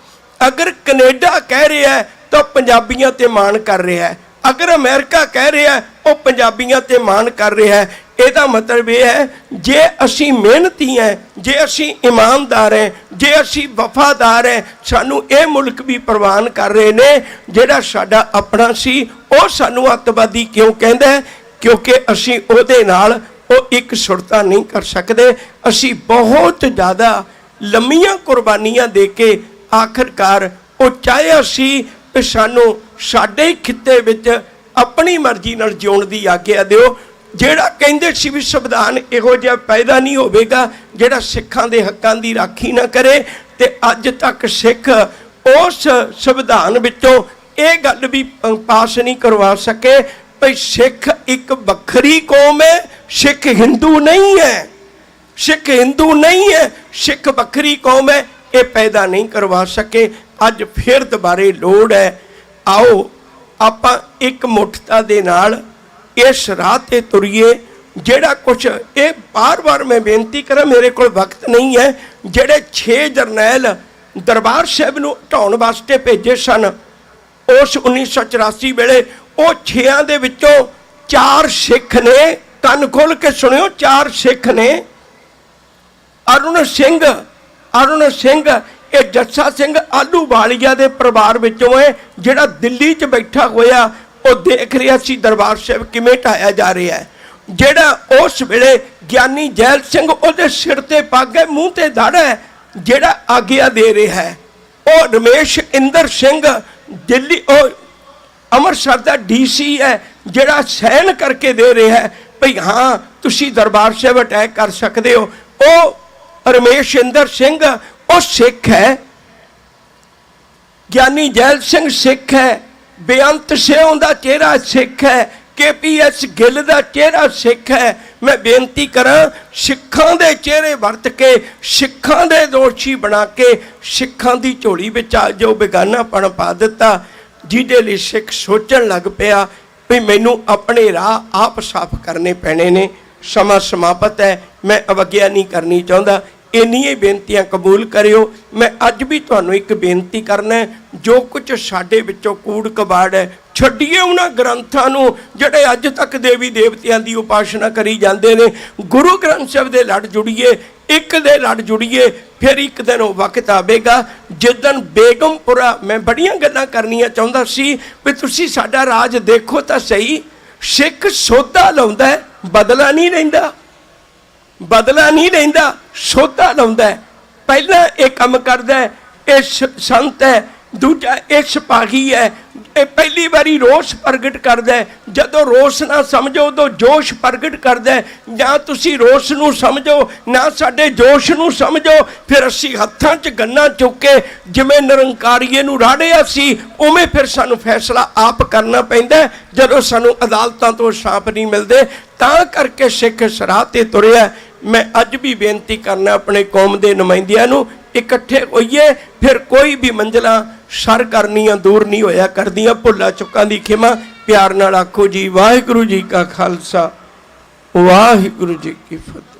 Speaker 1: ਅਗਰ ਕੈਨੇਡਾ ਕਹਿ ਰਿਹਾ ਤਾਂ ਪੰਜਾਬੀਆਂ ਤੇ ਮਾਣ ਕਰ ਰਿਹਾ ਹੈ। ਅਗਰ ਅਮਰੀਕਾ ਕਹਿ ਰਿਹਾ ਉਹ ਪੰਜਾਬੀਆਂ ਤੇ ਮਾਣ ਕਰ ਰਿਹਾ ਹੈ। ਇਹਦਾ ਮਤਲਬ ਇਹ ਹੈ, ਜੇ ਅਸੀਂ ਮਿਹਨਤੀ ਹੈ, ਜੇ ਅਸੀਂ ਇਮਾਨਦਾਰ ਹੈ, ਜੇ ਅਸੀਂ ਵਫਾਦਾਰ ਹੈ, ਸਾਨੂੰ ਇਹ ਮੁਲਕ ਵੀ ਪ੍ਰਵਾਨ ਕਰ ਰਹੇ ਨੇ, ਜਿਹੜਾ ਸਾਡਾ ਆਪਣਾ ਸੀ, ਉਹ ਸਾਨੂੰ ਅੱਤਵਾਦੀ ਕਿਉਂ ਕਹਿੰਦਾ ਕਿਉਂਕਿ ਅਸੀਂ ਉਹਦੇ ਨਾਲ ਉਹ ਇੱਕ ਸੁਰਤਾ ਨਹੀਂ ਕਰ ਸਕਦੇ। ਅਸੀਂ ਬਹੁਤ ਜ਼ਿਆਦਾ ਲੰਮੀਆਂ ਕੁਰਬਾਨੀਆਂ ਦੇ ਕੇ ਆਖਰਕਾਰ ਉਹ ਚਾਹਿਆ ਸੀ ਕਿ ਸਾਨੂੰ ਸਾਡੇ ਹੀ ਖਿੱਤੇ ਵਿੱਚ ਆਪਣੀ ਮਰਜ਼ੀ ਨਾਲ ਜਿਉਣ ਦੀ ਆਗਿਆ ਦਿਓ। ਜਿਹੜਾ ਕਹਿੰਦੇ ਸੀ ਵੀ ਸੰਵਿਧਾਨ ਇਹੋ ਜਿਹਾ ਪੈਦਾ ਨਹੀਂ ਹੋਵੇਗਾ, ਜਿਹੜਾ ਸਿੱਖਾਂ ਦੇ ਹੱਕਾਂ ਦੀ ਰਾਖੀ ਨਾ ਕਰੇ, ਤੇ ਅੱਜ ਤੱਕ ਸਿੱਖ ਉਸ ਸੰਵਿਧਾਨ ਵਿੱਚੋਂ ਇਹ ਗੱਲ ਵੀ ਪਾਸ ਨਹੀਂ ਕਰਵਾ ਸਕੇ ਭਈ ਸਿੱਖ ਇੱਕ ਵੱਖਰੀ ਕੌਮ ਹੈ, ਸਿੱਖ ਹਿੰਦੂ ਨਹੀਂ ਹੈ। ਸਿੱਖ ਹਿੰਦੂ ਨਹੀਂ ਹੈ, ਸਿੱਖ ਵੱਖਰੀ ਕੌਮ ਹੈ ਇਹ ਪੈਦਾ ਨਹੀਂ ਕਰਵਾ ਸਕੇ। ਅੱਜ ਫਿਰ ਦੁਬਾਰੇ ਲੋੜ ਹੈ। ਆਓ, ਆਪਾਂ ਇੱਕ ਮੁੱਠਤਾ ਦੇ ਨਾਲ ਇਸ ਰਾਹ ਤੇ ਤੁਰੀਏ, ਜਿਹੜਾ ਕੁਝ ਇਹ ਬਾਰ-ਬਾਰ ਮੈਂ ਬੇਨਤੀ ਕਰਾਂ, ਮੇਰੇ ਕੋਲ ਵਕਤ ਨਹੀਂ ਹੈ। ਜਿਹੜੇ 6 ਜਰਨੈਲ ਦਰਬਾਰ ਸਾਹਿਬ ਨੂੰ ਢਾਉਣ ਵਾਸਤੇ ਭੇਜੇ ਸਨ, ਉਸ 1984 ਵੇਲੇ, ਉਹ ਛਿਆਂ ਦੇ ਵਿੱਚੋਂ ਚਾਰ ਸਿੱਖ ਨੇ। ਕੰਨ ਖੋਲ ਕੇ ਸੁਣਿਓ, ਚਾਰ ਸਿੱਖ ਨੇ। ਅਰੁਣ ਸਿੰਘ ਅਰੁਣ ਸਿੰਘ, ਇਹ ਜੱਸਾ ਸਿੰਘ ਆਲੂ ਵਾਲੀਆ ਦੇ ਪਰਿਵਾਰ ਵਿੱਚੋਂ ਹੈ, ਜਿਹੜਾ ਦਿੱਲੀ 'ਚ ਬੈਠਾ ਹੋਇਆ, ਉਹ ਦੇਖ ਰਿਹਾ ਸੀ ਦਰਬਾਰ ਸਾਹਿਬ ਕਿਵੇਂ ਢਾਇਆ ਜਾ ਰਿਹਾ ਹੈ। ਜਿਹੜਾ ਉਸ ਵੇਲੇ ਗਿਆਨੀ ਜੈਲ ਸਿੰਘ ਉਹਦੇ ਸਿਰ ਤੇ ਪੱਗ ਹੈ, ਮੂੰਹ ਤੇ ਧੜ ਹੈ, ਜਿਹੜਾ ਆਗਿਆ ਦੇ ਰਿਹਾ ਹੈ। ਉਹ ਰਮੇਸ਼ ਇੰਦਰ ਸਿੰਘ, ਦਿੱਲੀ, ਉਹ ਅੰਮ੍ਰਿਤਸਰ ਦਾ ਡੀਸੀ ਹੈ, ਜਿਹੜਾ ਸਹਿਨ ਕਰਕੇ ਦੇ ਰਿਹਾ ਹੈ, ਭਈ ਹਾਂ, ਤੁਸੀਂ ਦਰਬਾਰ ਸਾਹਿਬ ਅਟੈਕ ਕਰ ਸਕਦੇ ਹੋ। ਉਹ ਰਮੇਸ਼ ਇੰਦਰ ਸਿੰਘ, ਉਹ ਸਿੱਖ ਹੈ। ਗਿਆਨੀ ਜੈਲ ਸਿੰਘ ਸਿੱਖ ਹੈ। ਬੇਅੰਤ ਸਿੰਘ ਦਾ ਚਿਹਰਾ ਸਿੱਖ ਹੈ। ਕੇਪੀਐਸ ਗਿੱਲ ਦਾ ਚਿਹਰਾ ਸਿੱਖ ਹੈ। ਮੈਂ ਬੇਨਤੀ ਕਰਾਂ, ਸਿੱਖਾਂ ਦੇ ਚਿਹਰੇ ਵਰਤ ਕੇ, ਸਿੱਖਾਂ ਦੇ ਦੋਸ਼ੀ ਬਣਾ ਕੇ, ਸਿੱਖਾਂ ਦੀ ਝੋਲੀ ਵਿੱਚ ਆ ਜੋ ਬੇਗਾਨਾਪਣ ਪਾ ਦਿੱਤਾ। ਜਿਹਦੇ ਲਈ ਸਿੱਖ ਸੋਚਣ ਲੱਗ ਪਿਆ ਵੀ ਮੈਨੂੰ ਆਪਣੇ ਰਾਹ ਆਪ ਸਾਫ਼ ਕਰਨੇ ਪੈਣੇ ਨੇ। ਸਮਾਂ ਸਮਾਪਤ ਹੈ। ਮੈਂ ਅਵਗਿਆ ਨਹੀਂ ਕਰਨੀ ਚਾਹੁੰਦਾ। ਇੰਨੀਆਂ ਹੀ ਬੇਨਤੀਆਂ ਕਬੂਲ ਕਰਿਓ। ਮੈਂ ਅੱਜ ਵੀ ਤੁਹਾਨੂੰ ਇੱਕ ਬੇਨਤੀ ਕਰਨਾ ਹੈ, ਜੋ ਕੁਝ ਸਾਡੇ ਵਿੱਚੋਂ ਕੂੜ ਕਬਾੜ ਹੈ, ਛੱਡੀਏ ਉਹਨਾਂ ਗ੍ਰੰਥਾਂ ਨੂੰ, ਜਿਹੜੇ ਅੱਜ ਤੱਕ ਦੇਵੀ ਦੇਵਤਿਆਂ ਦੀ ਉਪਾਸਨਾ ਕਰੀ ਜਾਂਦੇ ਨੇ। ਗੁਰੂ ਗ੍ਰੰਥ ਸਾਹਿਬ ਦੇ ਲੜ ਜੁੜੀਏ, ਇੱਕ ਦੇ ਲੜ ਜੁੜੀਏ, ਫਿਰ ਇੱਕ ਦਿਨ ਉਹ ਵਕਤ ਆਵੇਗਾ। ਜਿੱਦਨ ਬੇਗਮਪੁਰਾ, ਮੈਂ ਬੜੀਆਂ ਗੱਲਾਂ ਕਰਨੀਆਂ ਚਾਹੁੰਦਾ ਸੀ ਵੀ ਤੁਸੀਂ ਸਾਡਾ ਰਾਜ ਦੇਖੋ ਤਾਂ ਸਹੀ। ਸਿੱਖ ਸੋਧਾ ਲਾਉਂਦਾ ਬਦਲਾ ਨਹੀਂ ਰਹਿੰਦਾ ਬਦਲਾ ਨਹੀਂ ਲੈਂਦਾ ਸੋਧਾ ਲਾਉਂਦਾ ਪਹਿਲਾਂ ਇਹ ਕੰਮ ਕਰਦਾ ਇਹ ਸੰਤ ਹੈ ਦੂਜਾ ਇਹ ਸਿਪਾਹੀ ਹੈ। ਇਹ ਪਹਿਲੀ ਵਾਰੀ ਰੋਸ ਪ੍ਰਗਟ ਕਰਦਾ ਜਦੋਂ ਰੋਸ ਨਾ ਸਮਝੋ, ਉਦੋਂ ਜੋਸ਼ ਪ੍ਰਗਟ ਕਰਦਾ ਜਾਂ ਤੁਸੀਂ ਰੋਸ ਨੂੰ ਸਮਝੋ, ਨਾ ਸਾਡੇ ਜੋਸ਼ ਨੂੰ ਸਮਝੋ, ਫਿਰ ਅਸੀਂ ਹੱਥਾਂ 'ਚ ਗੰਨਾ ਚੁੱਕ ਕੇ ਜਿਵੇਂ ਨਿਰੰਕਾਰੀਏ ਨੂੰ ਰਾੜਿਆ ਸੀ, ਉਵੇਂ ਫਿਰ ਸਾਨੂੰ ਫੈਸਲਾ ਆਪ ਕਰਨਾ ਪੈਂਦਾ ਜਦੋਂ ਸਾਨੂੰ ਅਦਾਲਤਾਂ ਤੋਂ ਸਾਫ਼ ਨਹੀਂ ਮਿਲਦੇ, ਤਾਂ ਕਰਕੇ ਸਿੱਖ ਸਰਾਹ ਤੇ ਤੁਰਿਆ। ਮੈਂ ਅੱਜ ਵੀ ਬੇਨਤੀ ਕਰਨਾ ਆਪਣੇ ਕੌਮ ਦੇ ਨੁਮਾਇੰਦਿਆਂ ਨੂੰ ਇਕੱਠੇ ਹੋਈਏ, ਫਿਰ ਕੋਈ ਵੀ ਮੰਜ਼ਲਾਂ ਸਰ ਕਰਨੀਆਂ, ਦੂਰ ਨਹੀਂ ਹੋਇਆ ਕਰਦੀਆਂ। ਭੁੱਲਾ ਚੁੱਕਾਂ ਦੀ ਖਿਮਾ, ਪਿਆਰ ਨਾਲ ਆਖੋ ਜੀ, ਵਾਹਿਗੁਰੂ ਜੀ ਕਾ ਖਾਲਸਾ, ਵਾਹਿਗੁਰੂ ਜੀ ਕੀ ਫਤਿਹ।